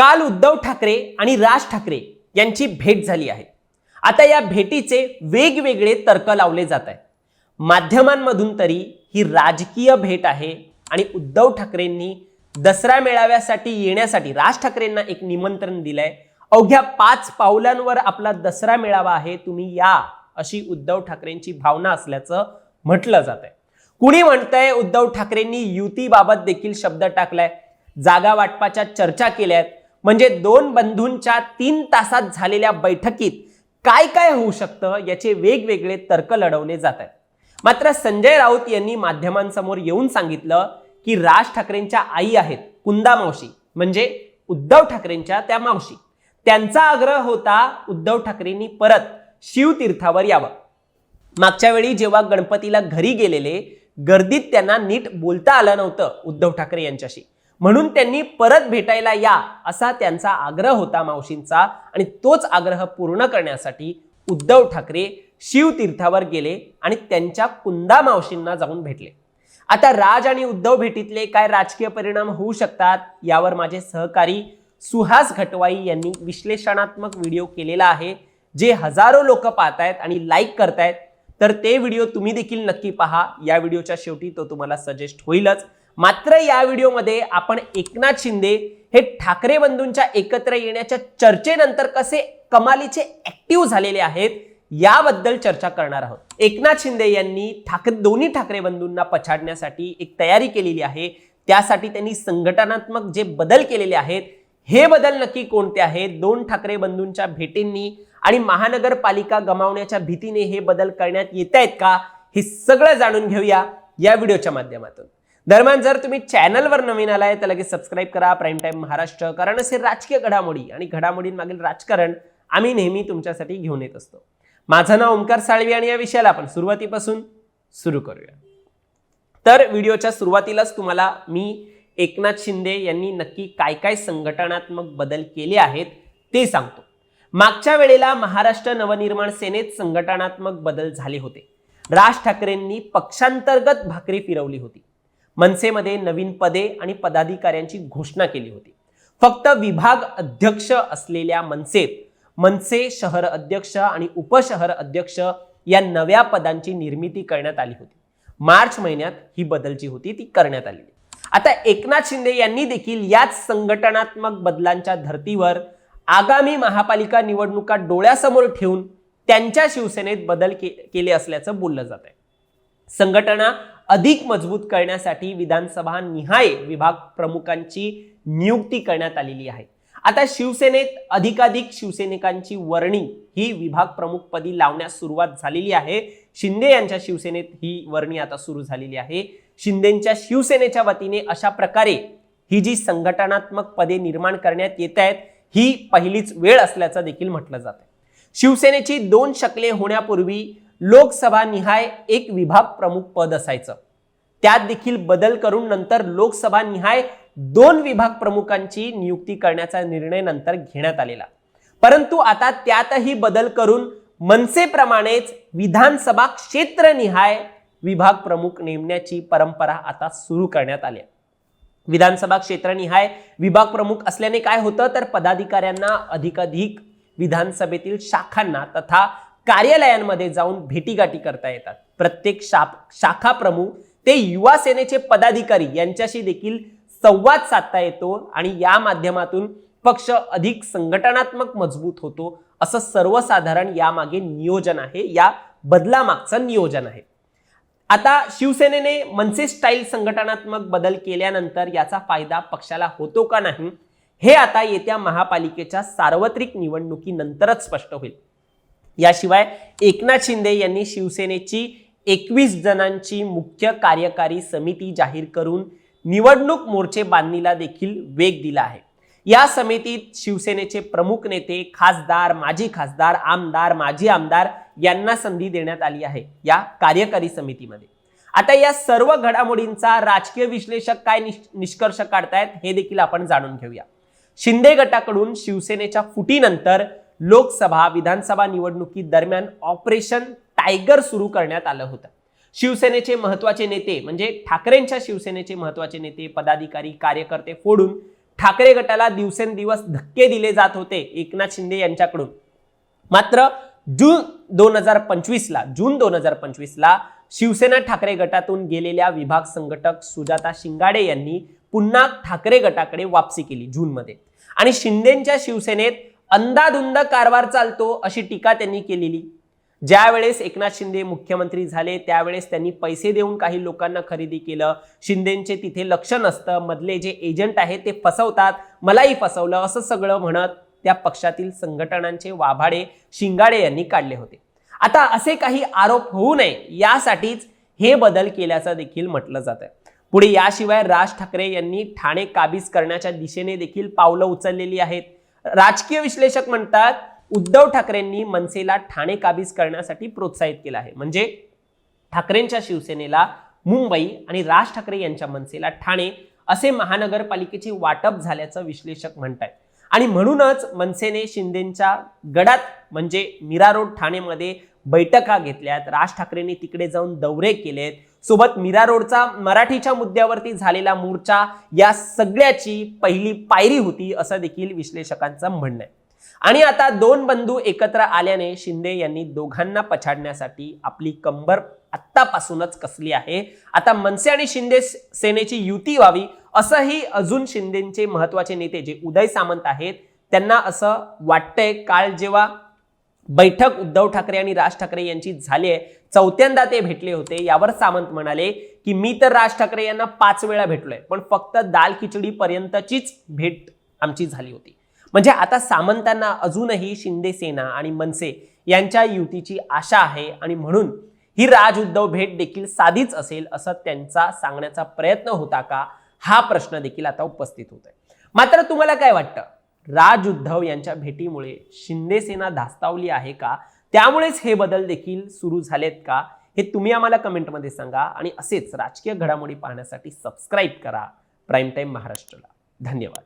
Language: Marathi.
काल उद्धव ठाकरे आणि राज ठाकरे यांची भेट झाली आहे. आता या भेटीचे वेगवेगळे तर्क लावले जात आहेत. माध्यमांमधून तरी ही राजकीय भेट आहे आणि उद्धव ठाकरेंनी दसरा मेळाव्यासाठी येण्यासाठी राज ठाकरेंना एक निमंत्रण दिलंय. अवघ्या पाच पावलांवर आपला दसरा मेळावा आहे तुम्ही या अशी उद्धव ठाकरेंची भावना असल्याचं म्हटलं जात आहे. कुणी म्हणतंय उद्धव ठाकरेंनी युतीबाबत देखील शब्द टाकलाय जागा वाटपाच्या चर्चा केल्यात म्हणजे दोन बंधूंच्या तीन तासात झालेल्या बैठकीत काय काय होऊ शकतं याचे वेगवेगळे तर्क लढवले जात आहेत. मात्र संजय राऊत यांनी माध्यमांसमोर येऊन सांगितलं की राज ठाकरेंच्या आई आहेत कुंदा मावशी म्हणजे उद्धव ठाकरेंच्या त्या मावशी. त्यांचा आग्रह होता उद्धव ठाकरेंनी परत शिवतीर्थावर यावं. मागच्या वेळी जेव्हा गणपतीला घरी गेलेले गर्दीत त्यांना नीट बोलता आलं नव्हतं उद्धव ठाकरे यांच्याशी. म्हणून त्यांनी परत भेटायला या असा त्यांचा आग्रह होता मावशींचा. आणि तोच आग्रह पूर्ण करण्यासाठी उद्धव ठाकरे शिवतीर्थावर गेले आणि त्यांच्या कुंदा मावशींना जाऊन भेटले. आता राज आणि उद्धव भेटीतले काय राजकीय परिणाम होऊ शकतात यावर माझे सहकारी सुहास घटवाई यांनी विश्लेषणात्मक व्हिडिओ केलेला आहे जे हजारो लोक पाहतायत आणि लाईक करतायत. तर ते व्हिडिओ तुम्ही देखील नक्की पहा. या व्हिडिओच्या शेवटी तो तुम्हाला सजेस्ट होईलच. मात्र या व्हिडिओमध्ये आपण एकनाथ शिंदे हे ठाकरे बंधूंच्या एकत्र येण्याच्या चर्चेनंतर कसे कमालीचे ऍक्टिव्ह झालेले आहेत याबद्दल चर्चा करणार आहोत. एकनाथ शिंदे यांनी ठाकरे दोन्ही ठाकरे बंधूंना पछाडण्यासाठी एक तयारी केलेली आहे. त्यासाठी त्यांनी संघटनात्मक जे बदल केलेले आहेत हे बदल नक्की कोणते आहेत? दोन ठाकरे बंधूंच्या भेटींनी आणि महानगरपालिका गमावण्याच्या भीतीने हे बदल करण्यात येत आहेत का? हे सगळं जाणून घेऊया या व्हिडिओच्या माध्यमातून. दरम्यान जर तुम्ही चॅनलवर नवीन आलाय तर लगेच सबस्क्राईब करा. प्राईम टाईम महाराष्ट्र कारण असे राजकीय घडामोडी आणि घडामोडींमागील राजकारण आम्ही नेहमी तुमच्यासाठी घेऊन येत असतो. माझं नाव ओंकार साळवी आणि या विषयाला आपण सुरुवातीपासून सुरू करूया. तर व्हिडिओच्या सुरुवातीलाच तुम्हाला मी एकनाथ शिंदे यांनी नक्की काय काय संघटनात्मक बदल केले आहेत ते सांगतो. मागच्या वेळेला महाराष्ट्र नवनिर्माण सेनेत संघटनात्मक बदल झाले होते. राज ठाकरेंनी पक्षांतर्गत भाकरी फिरवली होती. मनसेमध्ये नवीन पदे आणि पदाधिकाऱ्यांची घोषणा केली होती. फक्त विभाग अध्यक्ष असलेल्या मनसेत मनसे शहर अध्यक्ष आणि उपशहर अध्यक्ष या नव्या पदांची निर्मिती करण्यात आली होती. मार्च महिन्यात ही बदल जी होती ती करण्यात आली आता एकनाथ शिंदे यांनी देखील याच संघटनात्मक बदलांच्या धर्तीवर आगामी महापालिका निवडणुका डोळ्यासमोर ठेवून त्यांच्या शिवसेनेत बदल के केले असल्याचं बोललं जात आहे संघटना अधिक मजबूत करण्यासाठी विधानसभा निहाय विभाग प्रमुखांची नियुक्ती करण्यात आलेली आहे. आता शिवसेनेत अधिकाधिक शिवसैनिकांची वर्णी ही विभाग प्रमुख पदी लावण्यास सुरुवात झालेली आहे. शिंदे यांच्या शिवसेनेत ही वर्णी आता सुरू झालेली आहे. शिंदेच्या शिवसेनेच्या वतीने अशा प्रकारे ही जी संघटनात्मक पदे निर्माण करण्यात येत आहेत ही पहिलीच वेळ असल्याचं देखील म्हटलं जात आहे शिवसेनेची दोन शकले होण्यापूर्वी लोकसभा निहाय एक विभाग प्रमुख पद असायचं. त्यात देखील बदल करून नंतर लोकसभा निहाय दोन विभाग प्रमुखांची नियुक्ती करण्याचा निर्णय नंतर घेण्यात आलेला. परंतु आता त्यातही बदल करून मनसेप्रमाणेच विधानसभा क्षेत्रनिहाय विभाग प्रमुख नेमण्याची परंपरा आता सुरू करण्यात आली आहे. विधानसभा क्षेत्रनिहाय विभाग प्रमुख असल्याने काय होतं? तर पदाधिकाऱ्यांना अधिकाधिक विधानसभेतील शाखांना तथा कार्यालयांमध्ये जाऊन भेटीगाठी करता येतात. प्रत्येक शाप शाखा प्रमुख ते युवा सेनेचे पदाधिकारी यांच्याशी देखील संवाद साधता येतो आणि या माध्यमातून पक्ष अधिक संघटनात्मक मजबूत होतो असं सर्वसाधारण यामागे नियोजन आहे. या बदलामागचं नियोजन आहे. आता शिवसेनेने मनसे स्टाईल संघटनात्मक बदल केल्यानंतर याचा फायदा पक्षाला होतो का नाही हे आता येत्या महापालिकेच्या सार्वत्रिक निवडणुकीनंतरच स्पष्ट होईल. याशिवाय एकनाथ शिंदे यांनी शिवसेनेची एकवीस जणांची मुख्य कार्यकारी समिती जाहीर करून निवडणूक मोर्चे बांधणीला देखील वेग दिला आहे. या समितीत शिवसेनेचे प्रमुख नेते खासदार माजी खासदार आमदार माजी आमदार यांना संधी देण्यात आली आहे या कार्यकारी समितीमध्ये. आता या सर्व घडामोडींचा राजकीय विश्लेषक काय निष्कर्ष काढतायत हे देखील आपण जाणून घेऊया. शिंदे गटाकडून शिवसेनेच्या फुटीनंतर लोकसभा विधानसभा निवडणुकी दरम्यान ऑपरेशन टायगर सुरू करण्यात आलं होतं. शिवसेनेचे महत्त्वाचे नेते म्हणजे ठाकरेंच्या शिवसेनेचे महत्त्वाचे नेते पदाधिकारी कार्यकर्ते फोडून ठाकरे गटाला दिवसेंदिवस धक्के दिले जात होते एकनाथ शिंदे यांच्याकडून. मात्र जून दोन हजार पंचवीसला जून दोन हजार पंचवीसला शिवसेना ठाकरे गटातून गेलेल्या विभाग संघटक सुजाता शिंगाडे यांनी पुन्हा ठाकरे गटाकडे वापसी केली जूनमध्ये. आणि शिंदेच्या शिवसेनेत अंदाधुंद कारभार चालतो अशी टीका त्यांनी केलेली. ज्यावेळेस एकनाथ शिंदे मुख्यमंत्री झाले त्यावेळेस त्यांनी पैसे देऊन काही लोकांना खरेदी केलं. शिंदेचे तिथे लक्ष नसतं. मधले जे एजंट आहेत ते फसवतात. मलाही फसवलं असं सगळं म्हणत त्या पक्षातील संघटनांचे वाभाडे शिंगाडे यांनी काढले होते. आता असे काही आरोप होऊ नये यासाठीच हे बदल केल्याचं देखील म्हटलं जात आहे पुढे याशिवाय राज ठाकरे यांनी ठाणे काबीज करण्याच्या दिशेने देखील पावलं उचललेली आहेत. राजकीय विश्लेषक म्हणतात उद्धव ठाकरेंनी मनसेला ठाणे काबीज करण्यासाठी प्रोत्साहित केलं आहे. म्हणजे ठाकरेंच्या शिवसेनेला मुंबई आणि राज ठाकरे यांच्या मनसेला ठाणे असे महानगरपालिकेचे वाटप झाल्याचं विश्लेषक म्हणत आहेत आणि म्हणूनच मनसेने शिंदेच्या गडात म्हणजे मीरा रोड ठाणेमध्ये बैठका घेतल्यात राज ठाकरेंनी तिकडे जाऊन दौरे केलेत सोबत मीरा रोडचा मराठीच्या मुद्द्यावरती झालेला मोर्चा या सगळ्याची पहिली पायरी होती असं देखील विश्लेषकांचं म्हणणं आहे. आणि आता दोन बंधू एकत्र आल्याने शिंदे यांनी दोघांना पछाडण्यासाठी आपली कंबर आत्तापासूनच कसली आहे? आता मनसे आणि शिंदे सेनेची युती व्हावी असंही अजून शिंदेचे महत्त्वाचे नेते जे उदय सामंत आहेत त्यांना असं वाटतंय काल जेव्हा बैठक उद्धव ठाकरे आणि राज ठाकरे यांची झाली आहे. चौथ्यांदा ते भेटले होते. यावर सामंत म्हणाले की मी तर राज ठाकरे यांना पाच वेळा भेटलोय पण फक्त दाल खिचडी पर्यंतचीच भेट आमची झाली होती. म्हणजे आता सामंतांना अजूनही शिंदे सेना आणि मनसे यांच्या युतीची आशा आहे आणि म्हणून ही राज उद्धव भेट देखील साधीच असेल असं त्यांचा सांगण्याचा प्रयत्न होता का? हा प्रश्न देखील आता उपस्थित होत आहे मात्र तुम्हाला काय वाटतं? राज उद्धव यांच्या भेटीमुळे शिंदे सेना धास्तावली आहे का? त्यामुळेच हे बदल देखील सुरू झालेत का? हे तुम्ही आम्हाला कमेंटमध्ये सांगा आणि असेच राजकीय घडामोडी पाहण्यासाठी सबस्क्राईब करा. प्राईम टाईम महाराष्ट्राला. धन्यवाद.